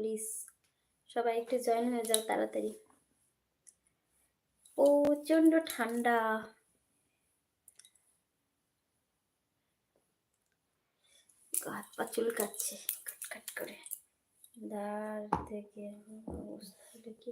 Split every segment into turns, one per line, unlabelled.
Please সবাই একটু join হয়ে যাও তাড়াতাড়ি। প্রচণ্ড ঠান্ডা। হাত পা চুলকাচ্ছে। কাট করে। থেকে অবস্থাটা কি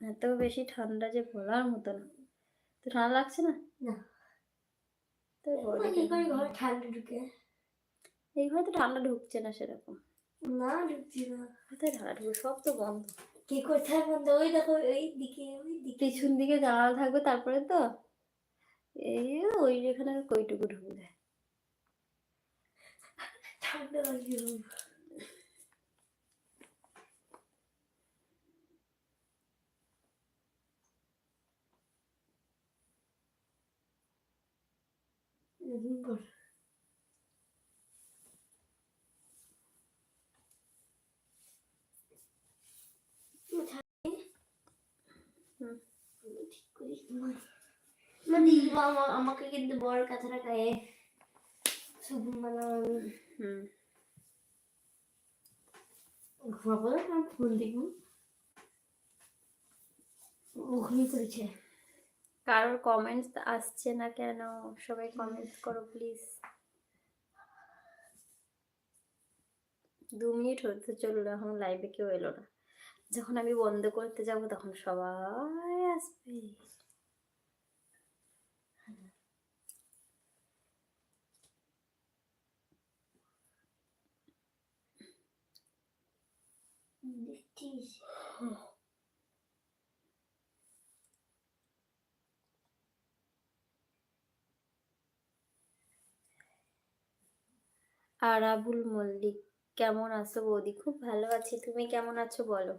এত বেশি ঠান্ডা যে বলার মতো না। তো ঠান্ডা লাগছে না?
না। ঘরে ঠান্ডা ঢুকে।
এই ঘরে তো ঠান্ডা ঢুকছে না সেরকম।
না ঢুকছে না।
কোথায় ঠান্ডা ঢুকবে? সব তো বন্ধ।
কি কোথায় বন্ধ? ওই দেখো ওই দিকে ওই দিকে।
পিছন দিকে জানালা থাকবে তারপরে তো এই ওই যেখানে কইটুকু ঢুকবে।
ঠান্ডা লাগছে তোমার মানে আমাকে কিন্তু বড় কথাটা গায়ে শুভ মানে ঘুমাবো না ফোন দেখব। ও ঘুমিয়ে পড়েছে।
কারোর কমেন্টস আসছে না কেন? সবাই কমেন্টস করো প্লিজ দু মিনিট হতে চলল এখন লাইভে কেউ এলো না। যখন আমি বন্ধ করতে যাব তখন সবাই আসবে।
দেখছিস
আরাবুল মল্লিক কেমন আছো বৌদি? খুব ভালো আছি। তুমি কেমন আছো বলো?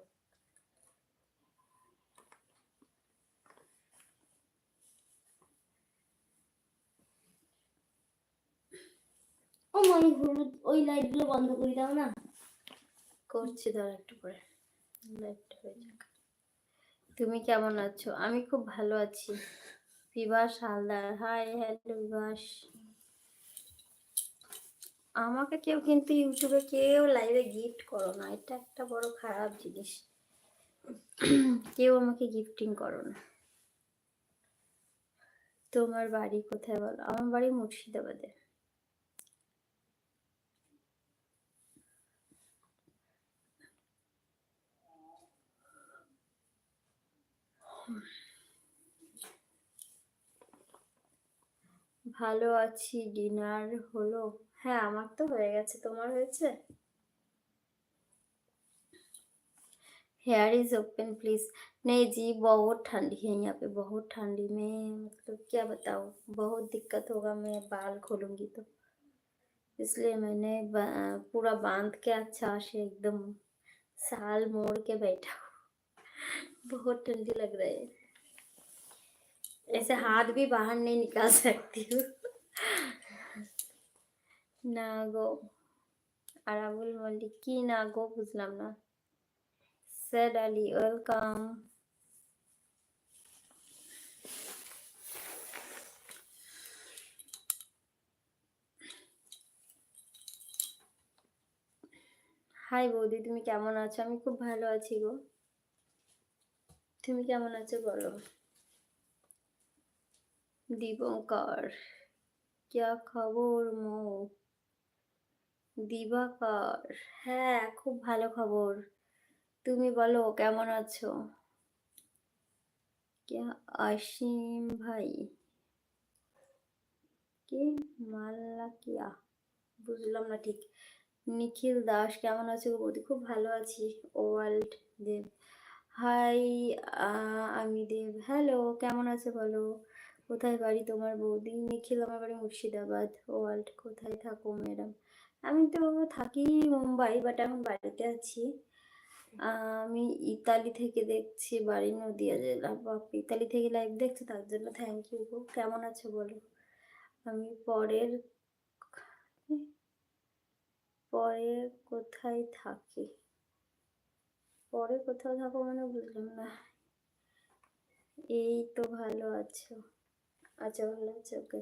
ও মানে হলুদ ওই লাইটগুলো বন্ধ করে দাও না।
করছি ধর একটু করে। লাইটটা হয়ে যাক। তুমি কেমন আছো? আমি খুব ভালো আছি। Bibhas Haldar hi hello Bibhas. আমাকে কেউ কিন্তু ইউটিউবে কেউ লাইভে গিফট করো না। এটা একটা বড় খারাপ জিনিস। কেউ আমাকে গিফটিং করো না। তোমার বাড়ি কোথায় বলো? আমার বাড়ি মুর্শিদাবাদে। ভালো আছি, ডিনার হলো? হ্যাঁ আমার তো হয়ে গেছে তোমার হয়েছে हेयर इज ओपन प्लीज नहीं जी बहुत ठंडी है यहाँ पे बहुत ठंडी में मतलब क्या बताऊँ बहुत दिक्कत होगा मैं बाल खोलूँगी तो इसलिए मैंने बा- पूरा बांध के अच्छा से एकदम साल मोड़ के बैठा हूँ बहुत ठंडी लग रहा है ऐसे हाथ भी बाहर नहीं निकाल सकती हूँ না গো। আরাবুল মল্লিক কি না গো বুঝলাম না। Sad Ali, welcome. হাই বৌদি, তুমি কেমন আছো? আমি খুব ভালো আছি গো। তুমি কেমন আছো বলো? দীপঙ্কর क्या খবর মৌ? দিবাকর। হ্যাঁ খুব ভালো খবর। তুমি বলো, কেমন আছো? क्या অসীম ভাই। কে মাল্লা কিয়া বুঝলাম না ঠিক। নিখিল দাস, কেমন আছো বৌদি খুব ভালো আছি। ওয়ার্ল্ড দেব। হাই আমি দেব। হ্যালো, কেমন আছে বলো? কোথায় বাড়ি তোমার বৌদি? নিখিল আমার বাড়ি মুর্শিদাবাদ। ওয়ার্ল্ড, কোথায় থাকো ম্যাডাম? আমি তো থাকি মুম্বাই বাট এখন বাড়িতে আছি। আমি ইতালি থেকে দেখছি, বাড়ি নদিয়া জেলা। বাপ, ইতালি থেকে লাইভ দেখছ, তার জন্য থ্যাংক ইউ গো। কেমন আছো বলো? আমি পরের পরে কোথায় থাকি? পরে কোথাও থাকো মানে বুঝলাম না। এই তো ভালো আছো। আচ্ছা ভালো আছে ওকে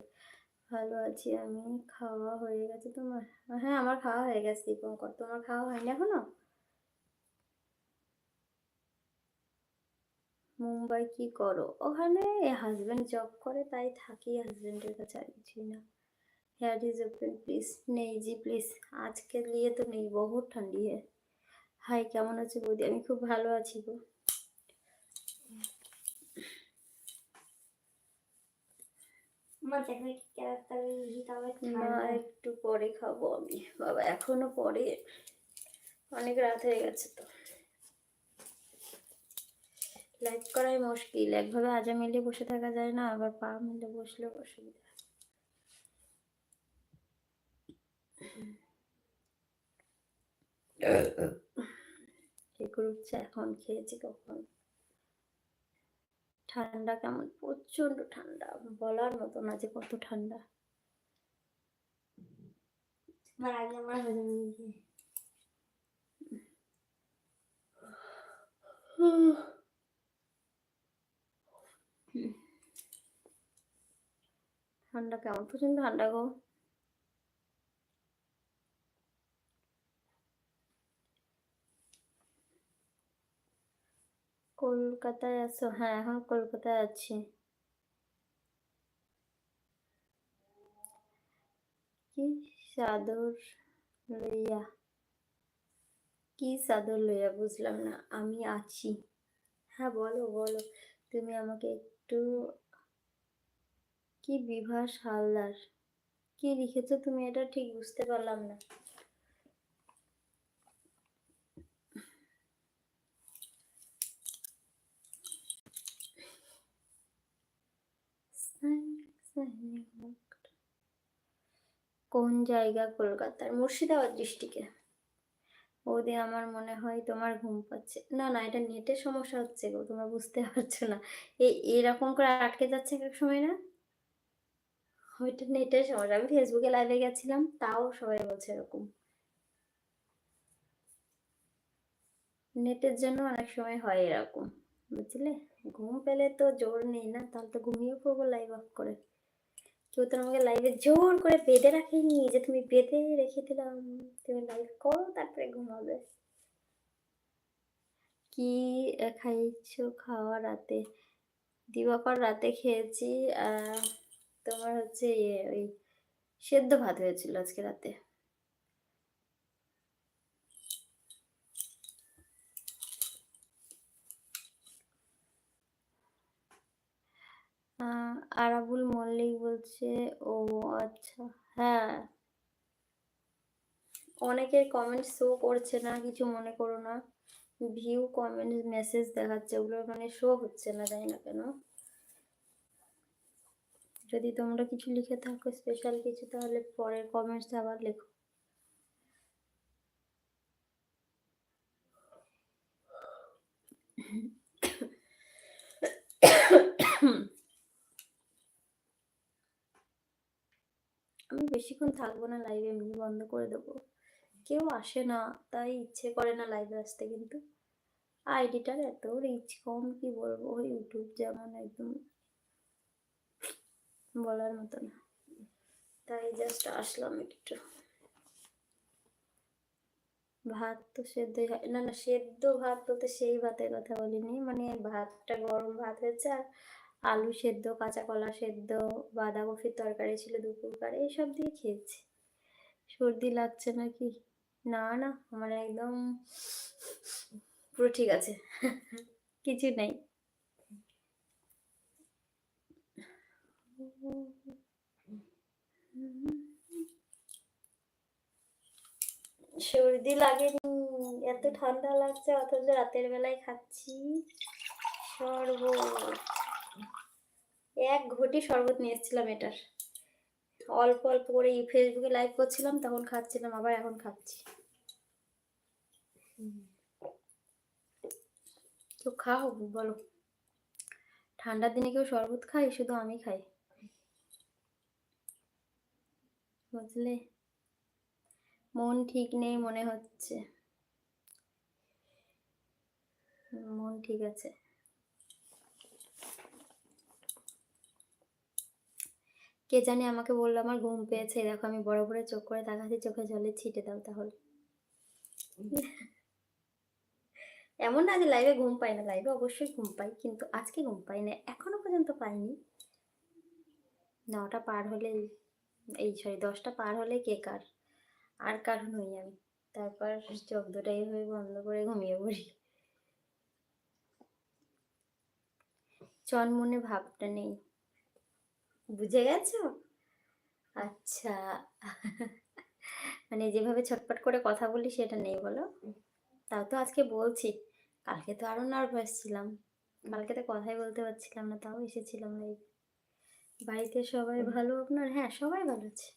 ভালো আছি, আমি খাওয়া হয়ে গেছে তোমার। হ্যাঁ আমার খাওয়া হয়ে গেছে, দীপঙ্কর। তোমার খাওয়া হয়নি এখনও? মুম্বাই কি করো? ওখানে হাজব্যান্ড জব করে, তাই থাকি হাজব্যান্ডের কাছে, আর কিছুই না। হেয়ার ইজ ওপেন প্লিজ নেই জি প্লিজ আজকে নিয়ে তো নেই, বহুত ঠান্ডি হ্যাঁ হাই কেমন আছো বৌদি? আমি খুব ভালো আছি গো। একটু পরে খাব আমি। বাবা এখনও পরে। অনেক রাত হয়ে গেছে তো। লাইভ করাই মুশকিল। একভাবে আজা মিলে বসে থাকা যায় না আবার পা মিলে বসলে অসুবিধা। এগুলো হচ্ছে এখন খেয়েছি কখন? ঠান্ডা কেমন? প্রচণ্ড ঠান্ডা বলার মতো না যে কত ঠান্ডা।
আগে আমার হজম
ঠান্ডা কেমন? প্রচণ্ড ঠান্ডা গো। কলকাতায় আছো? হ্যাঁ এখন কলকাতায় আছি। কি চাদর লইয়া? কি চাদর লইয়া? বুঝলাম না, আমি আছি। হ্যাঁ বলো বলো। তুমি আমাকে একটু কি বিভাস হালদার? কি লিখেছো তুমি? এটা ঠিক বুঝতে পারলাম না। কোন জায়গা? কলকাতার মুর্শিদাবাদ ডিস্ট্রিক্টে। ওদি আমার মনে হয় তোমার ঘুম পাচ্ছে। না না, এটা নেটের সমস্যা হচ্ছে গো, তোমরা বুঝতে পারছ না। এই এরকম করে আটকে যাচ্ছে এক সময় না? ওইটা নেটের সমস্যা। আমি ফেসবুকে লাইভে গেছিলাম, তাও সবাই বলছে এরকম। নেটের জন্য অনেক সময় হয় এরকম, বুঝলে? ঘুম পেলে তো জোর নেই না, তাহলে তো ঘুমিয়ে পড়ব লাইভ অফ করে। কেউ তো আমাকে লাইভে জোর করে বেঁধে রাখেনি যে তুমি বেঁধে রেখে দিলাম। তুমি লাইভ করো, তারপরে ঘুমাবে। কি খাইছ? খাওয়া রাতে। দিবাকর রাতে খেয়েছি তোমার হচ্ছে ইয়ে ওই সেদ্ধ ভাত হয়েছিল আজকে রাতে। আরাবুল মল্লিক বলছে, ও আচ্ছা হ্যাঁ। অনেকের কমেন্ট শো করছে না, কিছু মনে করো না। ভিউ কমেন্ট মেসেজ দেখাচ্ছে ওগুলো মানে শো হচ্ছে না জানি না কেন? যদি তোমরা কিছু লিখে থাকো স্পেশাল কিছু, তাহলে পরের কমেন্টস আবার লেখো। আমি বেশিক্ষণ থাকব না লাইভে এমনি বন্ধ করে দেবো। কেউ আসে না, তাই ইচ্ছে করে না লাইভে আসতে কিন্তু। আইডিটার এত রিচ কম, কি বলব? ইউটিউব যেমন একদম বলার মতো না। তাই জাস্ট আসলাম একটু। ভাত তো সেদ্ধ না না, সেদ্ধ ভাত বলতে সেই ভাতের কথা বলিনি। মানে ভাতটা গরম ভাত হয়েছে আর আলু সেদ্ধ কাঁচা কলা সেদ্ধ, বাঁধাকপির তরকারি ছিল দুপুরকার এইসব দিয়ে খেয়েছি। সর্দি লাগছে নাকি? না না, আমার একদম পুরো ঠিক আছে। কিছু নেই। সর্দি লাগেনি, এত ঠান্ডা লাগছে, অথচ রাতের বেলায় খাচ্ছি। শরবত এক ঘটি শরবত নিয়ে এসেছিলাম এটার। অল্প অল্প করে ফেসবুকে লাইভ করছিলাম, তখন খাচ্ছিলাম, আবার এখন খাচ্ছি। কেউ খাও, বলো। ঠান্ডার দিনে কেউ শরবত খায়? শুধু আমি খাই। বুঝলে? মন ঠিক নেই মনে হচ্ছে। মন ঠিক আছে। কে জানি আমাকে বলল আমার ঘুম পেয়েছে দেখো আমি বড় বড় চোখ করে তাকাচ্ছি চোখে জলে ছিটে দাও তাহলে। এমন না যে লাইভে ঘুম পাই না লাইভে অবশ্যই ঘুম পাই কিন্তু আজকে ঘুম পাই না এখনও পর্যন্ত পাইনি। নটা পার হলে এই সরি দশটা পার হলে কে কার? আর কারণ হই আমি। তারপর চোখ দুটাই হয়ে বন্ধ করে ঘুমিয়ে পড়ি। চনমনে ভাবটা নেই। বুঝে গেছো? আচ্ছা। মানে যেভাবে ছটপট করে কথা বলি সেটা নেই বলো? তাও তো আজকে বলছি। কালকে তো আরও নার্ভাস ছিলাম। কালকে তো কথাই বলতে পারছিলাম না তাও এসেছিলাম লাইভ বাড়িতে সবাই ভালো আপনার? হ্যাঁ সবাই ভালো আছে।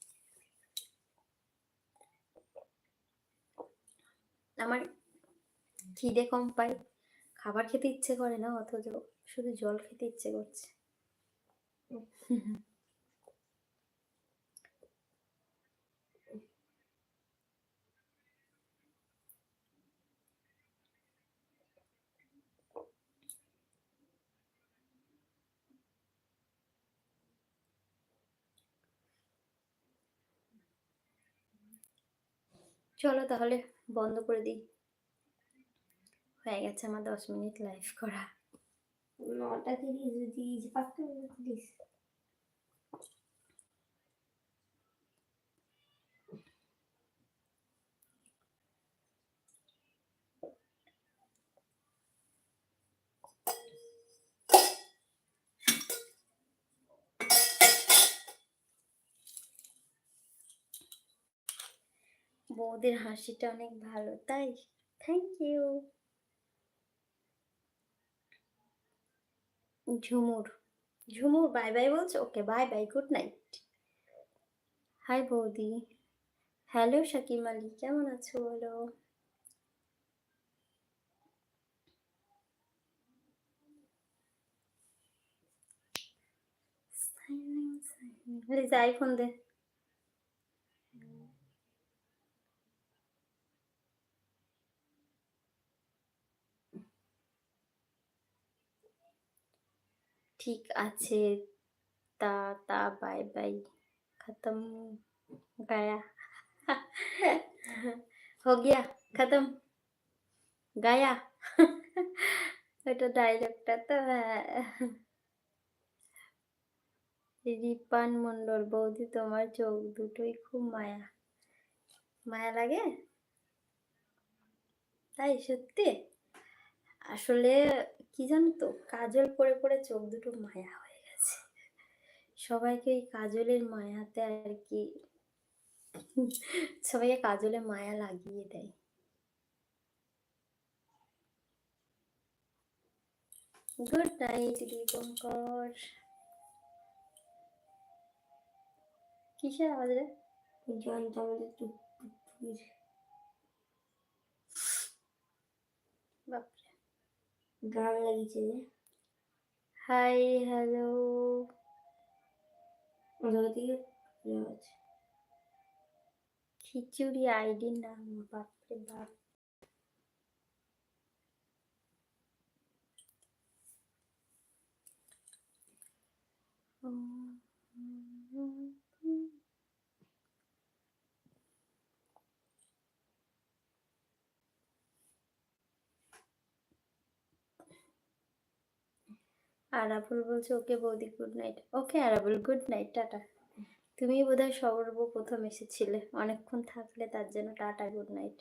আমার খিদে কম পাই খাবার খেতে ইচ্ছে করে না অথচ শুধু জল খেতে ইচ্ছে করছে। চলো তাহলে বন্ধ করে দিই। হয়ে গেছে আমার দশ মিনিট লাইভ করা।
নটা তিরিশ যদি পাঁচটা তিরিশ
বৌদির হাসিটা অনেক ভালো তাই? Thank you Jhumur. Jhumur, bye bye বলছে? Okay, bye bye, good night. Hi বৌদি। হ্যালো শাকিম আলী কেমন আছো বলো? আইফোন দে। ठीक আছে ता ता बाय बाय खत्म गया हो गया खत्म गया এটা ডাইরেক্টটা তো হ্যাঁ রিপান মন্ডল বৌদি তোমার চোখ দুটোই খুব মায়া মায়া লাগে তাই সত্যি আসলে কি জানো তো? কাজল পরে পরে চোখ দুটো মায়া হয়ে গেছে। সবাইকে এই কাজলের মায়াতে আর কি সবাইকে কাজলে মায়া লাগিয়ে দেয়। Good night Dipankar. কিসের আওয়াজ রে?
জয়ন্ত গান লাগিয়েছে যে।
হাই হ্যালো
আওয়াজ
খিচুড়ি আইডি নাম বাপরে বাপ। আরাবুল বলছে, ওকে বৌদি good night okay Arabul good night tata. তুমি বোধহয় সর্বপ্রথম এসেছিলে। অনেকক্ষণ থাকলে তার জন্য টাটা গুড নাইট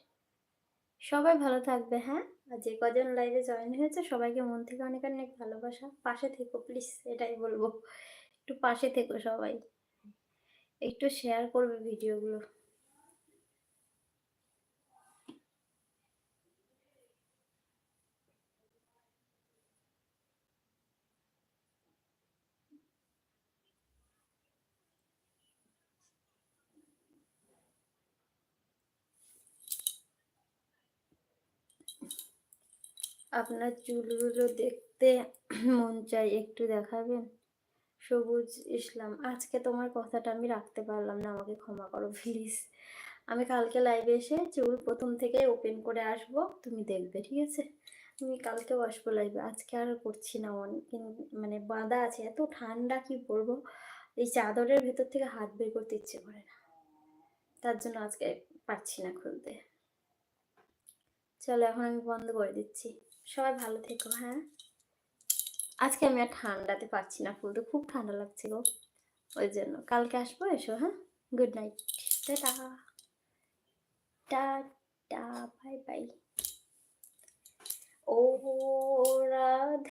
সবাই ভালো থাকবে হ্যাঁ? আর যে কজন লাইভে জয়েন হয়েছে, সবাইকে মন থেকে অনেক অনেক ভালোবাসা। পাশে থেকো প্লিজ এটাই বলব। একটু পাশে থেকো সবাই। একটু শেয়ার করবে ভিডিওগুলো চুলগুলো দেখতে মন চাই, একটু দেখাবেন? সবুজ ইসলাম, আজকে তোমার কথাটা আমি রাখতে পারলাম না, আমাকে ক্ষমা করো প্লিজ আমি কালকে লাইভে এসে চুল প্রথম থেকে ওপেন করে আসব, তুমি দেখবে, ঠিক আছে? আমি কালকেও আসব লাইভে আজকে আর করছি না অনেক মানে বাঁধা আছে, এত ঠান্ডা কি বলব? এই চাদরের ভেতর থেকে হাত বের করতে ইচ্ছে করে না। তার জন্য আজকে পারছি না খুলতে। চলো, এখন আমি বন্ধ করে দিচ্ছি। সবাই ভালো থেকো হ্যাঁ? আজকে আমি আর ঠান্ডাতে পারছি না ফুলতে খুব ঠান্ডা লাগছে গো। ওই জন্য। কালকে আসব এসো হ্যাঁ? Good night tata. Tata bye bye. ও রাধে।